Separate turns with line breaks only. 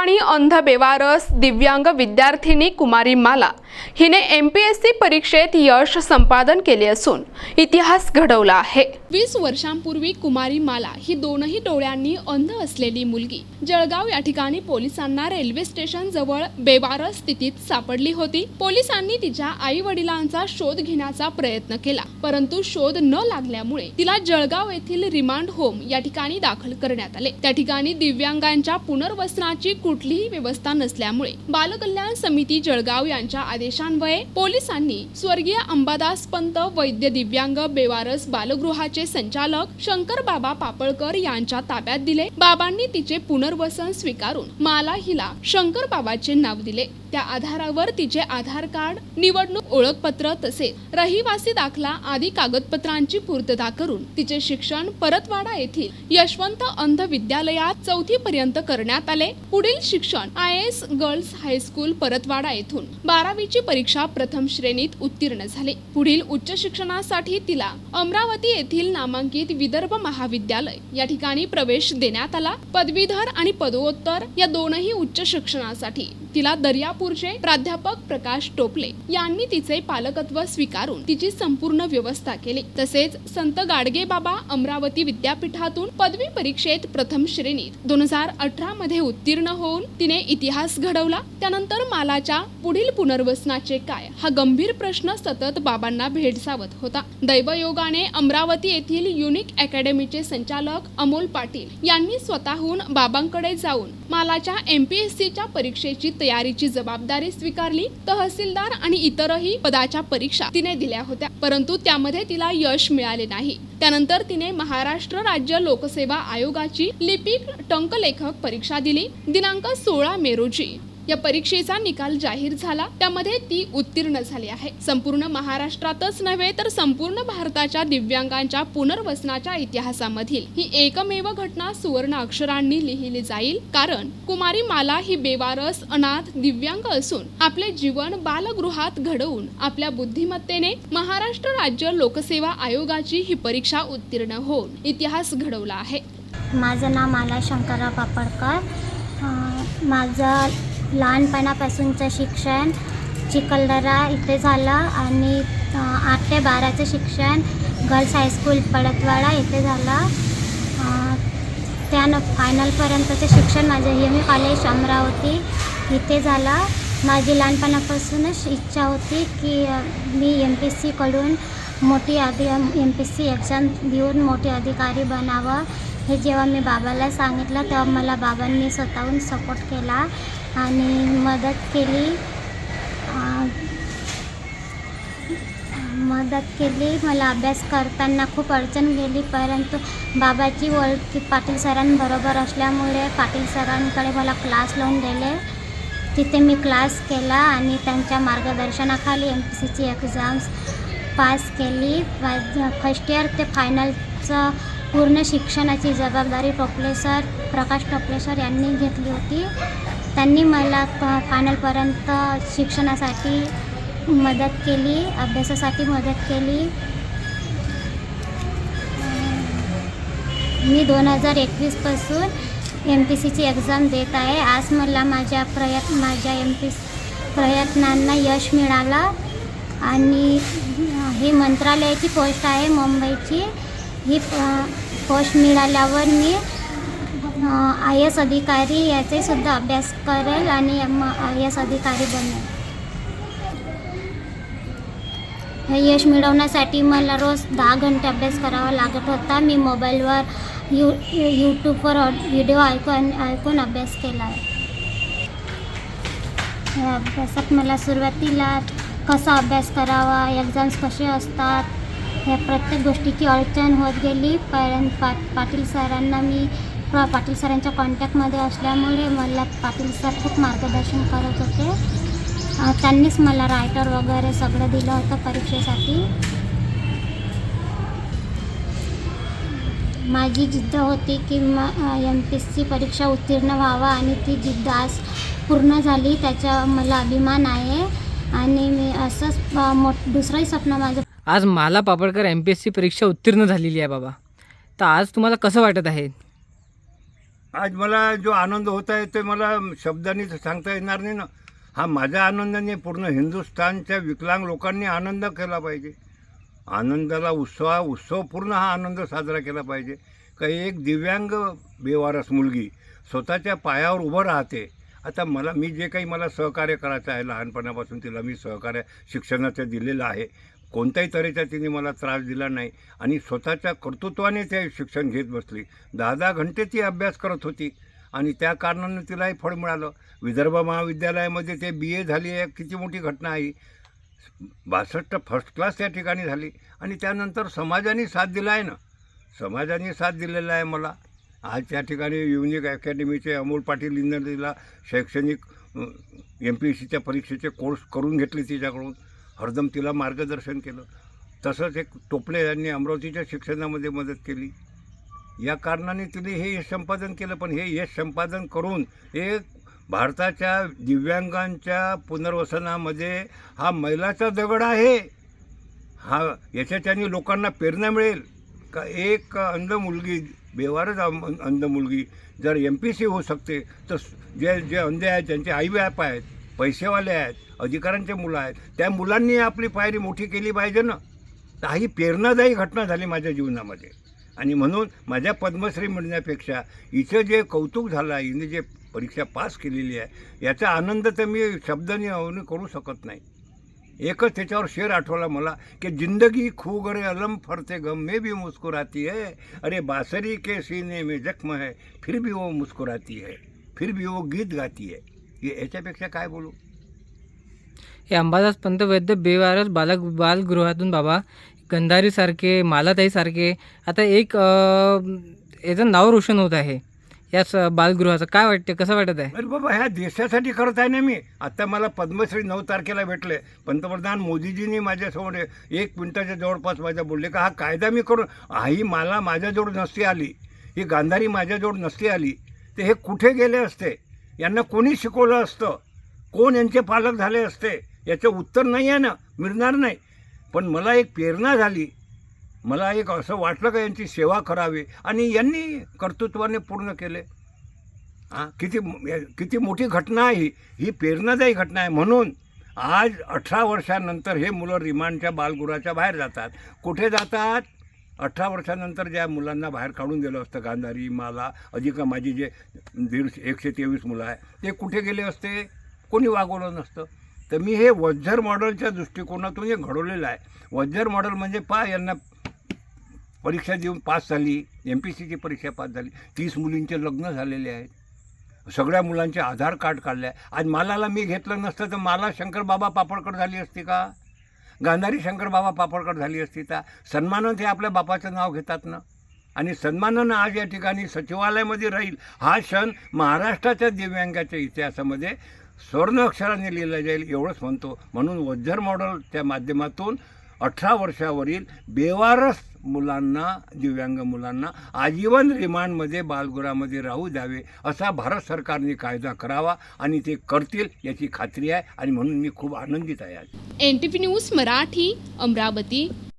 ठिकाणी अंध बेवारस दिव्यांग विद्यार्थिनी कुमारी माला हिने एम पी एस सी परीक्षेत यश संपादन केले असून इतिहास घडवला आहे. वीस वर्षांपूर्वी कुमारी माला ही दोनही डोळ्यांनी अंध असलेली मुलगी जळगाव या ठिकाणी पोलिसांना रेल्वे स्टेशन जवळ बेवारस स्थितीत सापडली होती. पोलिसांनी तिच्या आई वडिलांचा शोध घेण्याचा प्रयत्न केला परंतु शोध न लागल्यामुळे तिला जळगाव येथील रिमांड होम या ठिकाणी दाखल करण्यात आले. त्या ठिकाणी दिव्यांगांच्या पुनर्वसनाची कुठलीही व्यवस्था नसल्यामुळे बालकल्याण समिती जळगाव यांच्या आदेशान्वये पोलिसांनी स्वर्गीय अंबादास पंत वैद्य दिव्यांग बेवारस बालगृहाचे संचालक शंकर बाबा पापळकर यांच्या ताब्यात दिले. बाबांनी तिचे पुनर्वसन स्वीकारून माला हिला शंकर बाबाचे नाव दिले. त्या आधारावर तिचे आधार कार्ड निवडणूक ओळखपत्र तसेच रहिवासी दाखला आदी कागदपत्रांची पूर्तता करून तिचे शिक्षण परतवाडा येथील यशवंत अंध विद्यालयात चौथी पर्यंत करण्यात आले. पुढील शिक्षण I S girls high school Paratwada येथून बारावीची परीक्षा प्रथम श्रेणीत उत्तीर्ण झाले. पुढील उच्च शिक्षणासाठी तिला अमरावती येथील नामांकित विदर्भ महाविद्यालय या ठिकाणी प्रवेश देण्यात आला. पदवीधर आणि पदोत्तर या दोनही उच्च शिक्षणासाठी तिला दर्या दर्यापूरचे प्राध्यापक प्रकाश टोपले यांनी तिचे पालकत्व स्वीकारून तिची संपूर्ण व्यवस्था केली. तसेच संत गाडगे बाबा अमरावती विद्यापीठातून पदवी परीक्षेत प्रथम श्रेणीत दोन हजार अठरा मध्ये उत्तीर्ण होऊन तिने इतिहास घडवला. त्यानंतर मालाच्या पुढील पुनर्वसनाचे काय हा गंभीर प्रश्न सतत बाबांना भेडसावत होता. दैवयोगाने अमरावती येथील युनिक अकॅडमीचे संचालक अमोल पाटील यांनी स्वतःहून बाबांकडे जाऊन मालाच्या एमपीएससीच्या परीक्षेची तयारीची जबाबदारी जबाबदारी स्वीकारली तहसीलदार आणि इतरही पदाच्या परीक्षा तिने दिल्या होत्या. परंतु त्यामध्ये तिला यश मिळाले नाही. त्यानंतर तिने महाराष्ट्र राज्य लोकसेवा आयोगाची लिपिक टंकलेखक परीक्षा दिली. दिनांक सोळा मे रोजी. या परीक्षेचा निकाल जाहीर झाला. त्यामध्ये ती उत्तीर्ण झाली आहे. संपूर्ण महाराष्ट्रातच नव्हे तर संपूर्ण भारताच्या दिव्यांगांच्या पुनर्वसनाच्या इतिहासामधील ही एकमेव घटना सुवर्ण अक्षरांनी लिहिली जाईल. कारण कुमारी माला ही बेवारस अनाथ दिव्यांग असून आपले जीवन बालगृहात घडवून आपल्या बुद्धिमत्तेने महाराष्ट्र राज्य लोकसेवा आयोगाची ही परीक्षा उत्तीर्ण होऊन इतिहास घडवला आहे.
माझं नाव माला शंकरराव पापडकर. माझं लहानपणापासूनचं शिक्षण चिखलदरा इथे झालं आणि आठ ते बाराचं शिक्षण गर्ल्स हायस्कूल पडतवाडा इथे झालं. त्यानं फायनलपर्यंतचं शिक्षण माझं एम ए कॉलेज अमरावती इथे झालं. माझी लहानपणापासूनच इच्छा होती की मी एम पी एस सीकडून मोठी अधि M P S C exam देऊन मोठी अधिकारी बनावं. हे जेव्हा मी बाबाला सांगितलं तेव्हा मला बाबांनी स्वतःहून सपोर्ट केला. आणि मदत केली. मदत केली. मला अभ्यास करताना खूप अडचण गेली परंतु बाबाची ओळखी पाटील सरांबरोबर असल्यामुळे पाटील सरांकडे मला क्लास लावून दिले. तिथे मी क्लास केला आणि त्यांच्या मार्गदर्शनाखाली एम पी सीची एक्झाम्स पास केली. फर्स्ट इयर ते फायनलचं पूर्ण शिक्षणाची जबाबदारी टोपले सर प्रकाश टोपले सर यांनी घेतली होती. त्यांनी मला फायनलपर्यंत शिक्षणासाठी मदत केली अभ्यासासाठी मदत केली. मी दोन हजार एकवीसपासून एम पी सीची एक्झाम देत आहे. आज मला माझ्या प्रयत्न माझ्या एम पी प्रयत्नांना यश मिळालं आणि हे ही मंत्रालयाची पोस्ट आहे मुंबईची. ही पोस्ट मिळाल्यावर मी आय एस अधिकारी याचे सुद्धा अभ्यास करेल आणि आय एस अधिकारी बनेल. हे यश मिळवण्यासाठी मला रोज दहा घंटे अभ्यास करावा लागत होता. मी मोबाईलवर यू यूट्यूबवर व्हिडिओ ऐकून ऐकून अभ्यास केला आहे. या अभ्यासात मला सुरुवातीला कसा अभ्यास करावा एक्झाम्स कसे असतात या प्रत्येक गोष्टीची अडचण होत गेली. पण पा पाटील सरांना मी प्र पाटील सरांच्या कॉन्टॅक्टमध्ये असल्यामुळे मला पाटील सर खूप मार्गदर्शन करत होते. त्यांनीच मला रायटर वगैरे सगळं दिलं होतं परीक्षेसाठी. माझी जिद्द होती की म एम पी एस सी परीक्षा उत्तीर्ण व्हावा आणि ती जिद्द आज पूर्ण झाली त्याचा मला अभिमान आहे. आणि मी असंच मोठ दुसरंही स्वप्न माझं
आज Mala Papadkar M P S C परीक्षा उत्तीर्ण झालेली आहे बाबा. तर आज तुम्हाला कसं वाटत आहे? आज मला जो आनंद होत आहे ते मला शब्दांनी सांगता येणार नाही ना. हा माझ्या आनंदाने पूर्ण हिंदुस्थानच्या विकलांग लोकांनी आनंद केला पाहिजे. आनंदाला उत्सव पूर्ण हा आनंद साजरा केला पाहिजे. काही एक दिव्यांग बेवारस मुलगी स्वतःच्या पायावर उभं राहते. आता मला मी जे काही मला सहकार्य करायचं आहे लहानपणापासून तिला मी सहकार्य शिक्षणाचं दिलेलं आहे. कोणत्याही तऱ्हेचा तिने मला त्रास दिला नाही आणि स्वतःच्या कर्तृत्वाने ते शिक्षण घेत बसली. दहा दहा घंटे ती अभ्यास करत होती आणि त्या कारणानं तिलाही फळ मिळालं. विदर्भ महाविद्यालयामध्ये ते बी ए झाली आहे किती मोठी घटना आहे. बासष्ट फर्स्ट क्लास त्या ठिकाणी झाली आणि त्यानंतर समाजाने साथ दिला आहे ना. समाजाने साथ दिलेला आहे मला. आज त्या ठिकाणी युनिक अकॅडमीचे अमोल पाटील यांनी शैक्षणिक एम पी एस सीच्या परीक्षेचे कोर्स करून घेतले तिच्याकडून. हरदम तिला मार्गदर्शन केलं. तसंच एक टोपले यांनी अमरावतीच्या शिक्षणामध्ये मदत केली. या कारणाने तिने हे यश संपादन केलं पण हे यश संपादन करून एक भारताच्या दिव्यांगांच्या पुनर्वसनामध्ये हा मैलाचा दगड आहे. हा याच्याच्याने लोकांना प्रेरणा मिळेल. का एक अंध मुलगी बेवारच अंध मुलगी जर एम पी सी होऊ शकते तर जे जे अंधे आहेत ज्यांचे आई बाप आहेत पैसेवाले आहेत अधिकाऱ्यांचे मुलं आहेत. त्या मुलांनी आपली पायरी मोठी केली पाहिजे ना. तर ही प्रेरणादायी घटना झाली माझ्या जीवनामध्ये. आणि म्हणून माझ्या पद्मश्री मिळण्यापेक्षा इथं जे कौतुक झालं आहे हिने जे परीक्षा पास केलेली आहे याचा आनंद तर मी शब्दाने अवनी करू शकत नाही. एकच त्याच्यावर शेर आठवला मला की जिंदगी खू गरे अलम फरते गम में भी मुस्कुराती है. अरे बासरी के सीने में जख्म है फिर भी वो मुस्कुराती है फिर भी वो गीत गाती है. याच्यापेक्षा काय बोलू?
हे अंबादास पंत वैद्य बेवारस बालक बालगृहातून बाबा. गंधारीसारखे मालाताईसारखे. आता एक याचं नाव रोशन होत आहे. याच बालगृहाचं. काय वाटते कसं वाटत आहे?
अरे बाबा ह्या देशासाठी करत आहे ना मी. आता मला पद्मश्री नऊ तारखेला भेटले. पंतप्रधान मोदीजींनी माझ्यासमोर एक मिनिटाच्या जवळपास माझ्या बोलले का हा कायदा मी करून ही मला माझ्याजवळ नसती आली. ही गांधारी माझ्याजवळ नसती आली. तर हे कुठे गेले असते? यांना कोणी शिकवलं असतं? कोण यांचे पालक झाले असते? याचं उत्तर नाही आहे ना मिळणार नाही. पण मला एक प्रेरणा झाली. मला एक असं वाटलं का यांची सेवा करावी? आणि यांनी कर्तृत्वाने पूर्ण केले. हां किती किती मोठी घटना आहे ही. ही प्रेरणादायी घटना आहे. म्हणून आज अठरा वर्षानंतर हे मुलं रिमांडच्या बालगुराच्या बाहेर जातात. कुठे जातात? अठरा वर्षानंतर ज्या मुलांना बाहेर काढून दिलं असतं गांधारी माला अधिक माझी जे दीडशे एकशे तेवीस मुलं आहे ते कुठे गेले असते? कोणी वागवलं नसतं. तर मी हे वज्जर मॉडेलच्या दृष्टिकोनातून हे घडवलेलं आहे. वज्जर मॉडेल म्हणजे पा यांना परीक्षा देऊन पास झाली एम पी सीची परीक्षा पास झाली. तीस मुलींचे लग्न झालेले आहेत. सगळ्या मुलांचे आधार कार्ड काढले आहे. आज मालाला मी घेतलं नसतं तर मला शंकरबाबा पापडकर झाली असती का? गांधारी शंकर बाबा पापडकर झाली असती तर सन्मानानं ते आपल्या बापाचं नाव घेतात ना? आणि सन्मानानं आज या ठिकाणी सचिवालयामध्ये राहील हा क्षण महाराष्ट्राच्या दिव्यांगाच्या इतिहासामध्ये स्वर्ण अक्षराने लिहिला जाईल एवढंच म्हणतो. म्हणून वज्जर मॉडेलच्या माध्यमातून अठरा वर्षावरील बेवारस मुलांना दिव्यांग मुलांना आजीवन रिमांडमध्ये बालगृहामध्ये राहू द्यावे असा भारत सरकारने कायदा करावा आणि ते करतील याची खात्री आहे आणि म्हणून मी खूप आनंदित आहे आज.
N T P news Marathi Amravati.